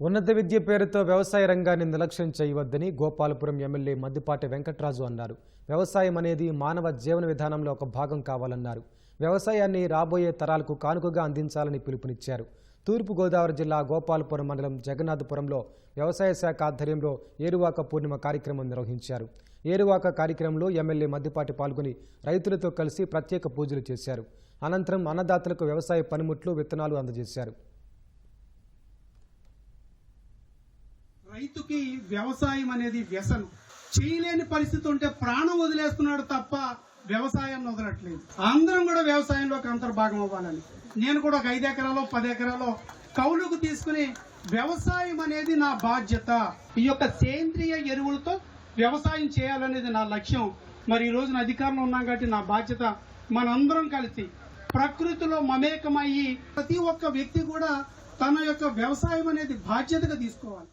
ఉన్నత విద్య పేరుతో వ్యవసాయ రంగాన్ని నిర్లక్ష్యం చేయవద్దని గోపాలపురం ఎమ్మెల్యే మద్దిపాటి వెంకట్రాజు అన్నారు. వ్యవసాయం అనేది మానవ జీవన విధానంలో ఒక భాగం కావాలన్నారు. వ్యవసాయాన్ని రాబోయే తరాలకు కానుకగా అందించాలని పిలుపునిచ్చారు. తూర్పుగోదావరి జిల్లా గోపాలపురం మండలం జగన్నాథపురంలో వ్యవసాయ శాఖ ఆధ్వర్యంలో ఏరువాక పూర్ణిమ కార్యక్రమం నిర్వహించారు. ఏరువాక కార్యక్రమంలో ఎమ్మెల్యే మద్దిపాటి పాల్గొని రైతులతో కలిసి ప్రత్యేక పూజలు చేశారు. అనంతరం అన్నదాతలకు వ్యవసాయ పనిముట్లు విత్తనాలు అందజేశారు. రైతుకి వ్యవసాయం అనేది వ్యసనం. చేయలేని పరిస్థితి ఉంటే ప్రాణం వదిలేస్తున్నాడు తప్ప వ్యవసాయాన్ని వదలట్లేదు అందరం కూడా వ్యవసాయంలోకి అంతర్భాగం అవ్వాలని. నేను కూడా ఒక ఐదు ఎకరాలో పది ఎకరాలో కౌలుకు తీసుకుని వ్యవసాయం అనేది నా బాధ్యత. ఈ యొక్క సేంద్రియ ఎరువులతో వ్యవసాయం చేయాలనేది నా లక్ష్యం. మరి ఈ రోజున అధికారంలో ఉన్నాం కాబట్టి నా బాధ్యత మనందరం కలిసి ప్రకృతిలో మమేకమయ్యి ప్రతి ఒక్క వ్యక్తి కూడా తన యొక్క వ్యవసాయం అనేది బాధ్యతగా తీసుకోవాలి.